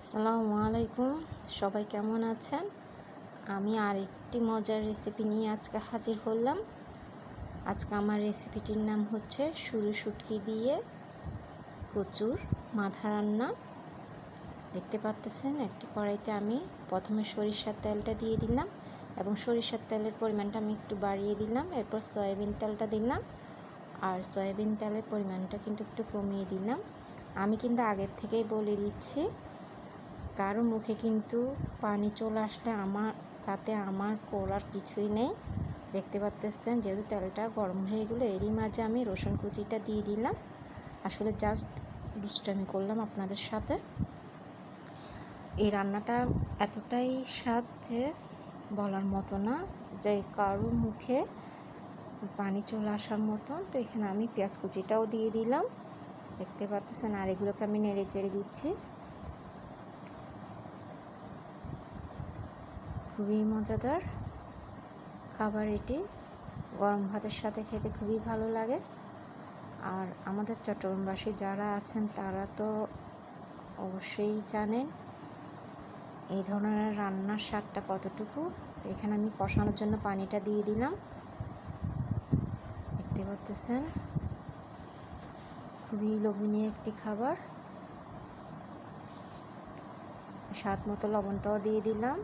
আসসালামু আলাইকুম। সবাই কেমন আছেন? আমি আরেকটি মজার রেসিপি নিয়ে আজকে হাজির হলাম। আজকে আমার রেসিপিটির নাম হচ্ছে সুরু শুটকি দিয়ে কচুর মাথা রান্না। দেখতে পাচ্তেছেন একটি কড়াইতে আমি প্রথমে সরিষার তেলটা দিয়ে দিলাম এবং সরিষার তেলের পরিমাণটা আমি একটু বাড়িয়ে দিলাম, এরপর সয়াবিন তেলটা দিলাম আর সয়াবিন তেলের পরিমাণটা কিন্তু একটু কমিয়ে দিলাম। আমি কিন্তু আগের থেকেই বলে দিচ্ছি কারও মুখে কিন্তু পানি চলে আসলে আমার, তাতে আমার করার কিছুই নেই। দেখতে পাচ্তেছেন যেহেতু তেলটা গরম হয়ে গেলো, এরই মাঝে আমি রসুন কুচিটা দিয়ে দিলাম। আসলে জাস্ট দুষ্টামি করলাম আপনাদের সাথে। এই রান্নাটা এতটাই স্বাদ যে বলার মতো না, যে কারও মুখে পানি চলে আসার মতন। তো এখানে আমি পেঁয়াজ কুচিটাও দিয়ে দিলাম। দেখতে পাচ্ছেন আর এগুলোকে আমি নেড়ে চেড়ে দিচ্ছি। খুবই মজাদার। খাবার এটি। গরম ভাতের সাথে খেতে খুবই ভালো লাগে। আর আমাদের চট্টগ্রামবাসী যারা আছেন, তারা তো অবশ্যই জানেন এই ধরনের রান্নার স্বাদটা কতটুকু। এখানে আমি কষানোর জন্য পানিটা দিয়ে দিলাম। দেখতে পাচ্তেছেন খুবই লোভনীয় একটি খাবার। স্বাদ মতো লবণটাও দিয়ে দিলাম।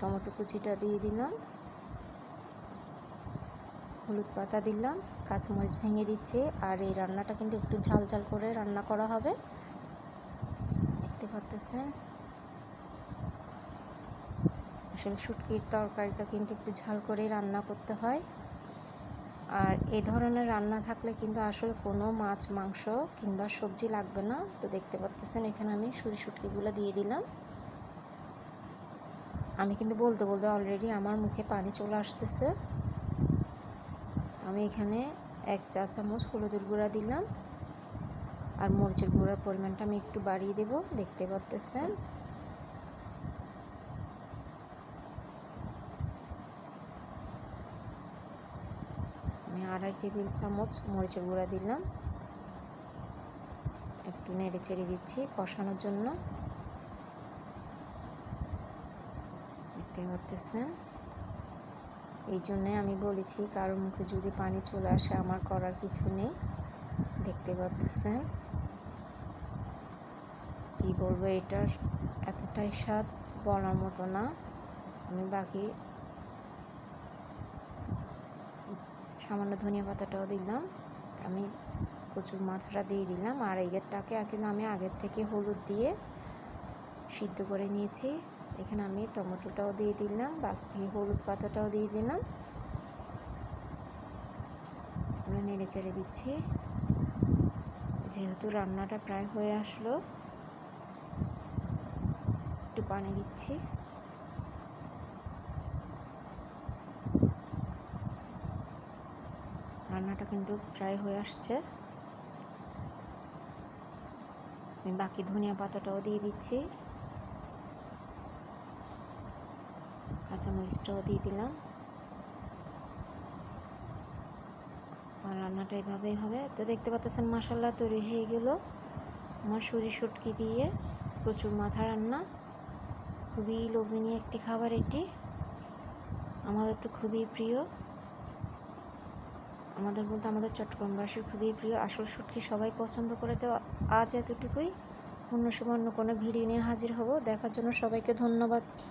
টমেটো কুচিটা দিয়ে দিলাম। হলুদ পাতা দিলাম, কাঁচমরিচ ভেঙে দিচ্ছে, আর এই রান্নাটা কিন্তু একটু ঝাল ঝাল করে রান্না করা হবে। দেখতে পাচ্তেছেন আসলে শুটকির তরকারিটা কিন্তু একটু ঝাল করে রান্না করতে হয়। আর এ ধরনের রান্না থাকলে কিন্তু আসলে কোনো মাছ, মাংস কিংবা সবজি লাগবে না। তো দেখতে পাচ্তেছেন এখানে আমি সুরি শুটকিগুলো দিয়ে দিলাম। আমি কিন্তু বলতে বলতে অলরেডি আমার মুখে পানি চলে আসতেছে। আমি এখানে এক চা চামচ হলুদের গুঁড়া দিলাম। আর মরিচের গুঁড়ার পরিমাণটা আমি একটু বাড়িয়ে দেব, দেখতে পাচ্তেছেন আমি আড়াই টেবিল চামচ মরিচের গুঁড়া দিলাম। একটু নেড়ে চেড়ে দিচ্ছি কষানোর জন্য। দেখতে পাচ্তেছেন এই জন্যে আমি বলেছি, কারও মুখে যদি পানি চলে আসে, আমার করার কিছু নেই। দেখতে পাচ্তেছেন কি বলব, এটার এতটাই স্বাদ বলার মতো না। আমি বাকি সামান্য ধনিয়া পাতাটাও দিলাম। আমি কচুর মাথাটা দিয়ে দিলাম। আর এইটাকে কিন্তু আমি আগের থেকে হলুদ দিয়ে সিদ্ধ করে নিয়েছি। এখানে আমি টমেটোটাও দিয়ে দিলাম, বাকি হলুদ পাতাটাও দিয়ে দিলাম। আমরা নেড়ে চেড়ে দিচ্ছি। যেহেতু রান্নাটা প্রায় হয়ে আসলো, একটু পানি দিচ্ছি। রান্নাটা কিন্তু প্রায় হয়ে আসছে। আমি বাকি ধনিয়া পাতাটাও দিয়ে দিচ্ছি। কাঁচামরিচটাও দিয়ে দিলাম। আর রান্নাটা এভাবেই হবে। তো দেখতে পাচ্ছেন মশালা তৈরি হয়ে গেল। আমার সরি শুটকি দিয়ে প্রচুর মাথা রান্না। খুবই লোভনীয় একটি খাবার এটি। আমাদের তো খুবই প্রিয়। আমাদের বলতে আমাদের চট্টগ্রামবাসীর খুবই প্রিয়। আসল শুটকি সবাই পছন্দ করে, তো আজ এতটুকুই। অন্য সময় অন্য কোনো ভিডিও নিয়ে হাজির হব। দেখার জন্য সবাইকে ধন্যবাদ।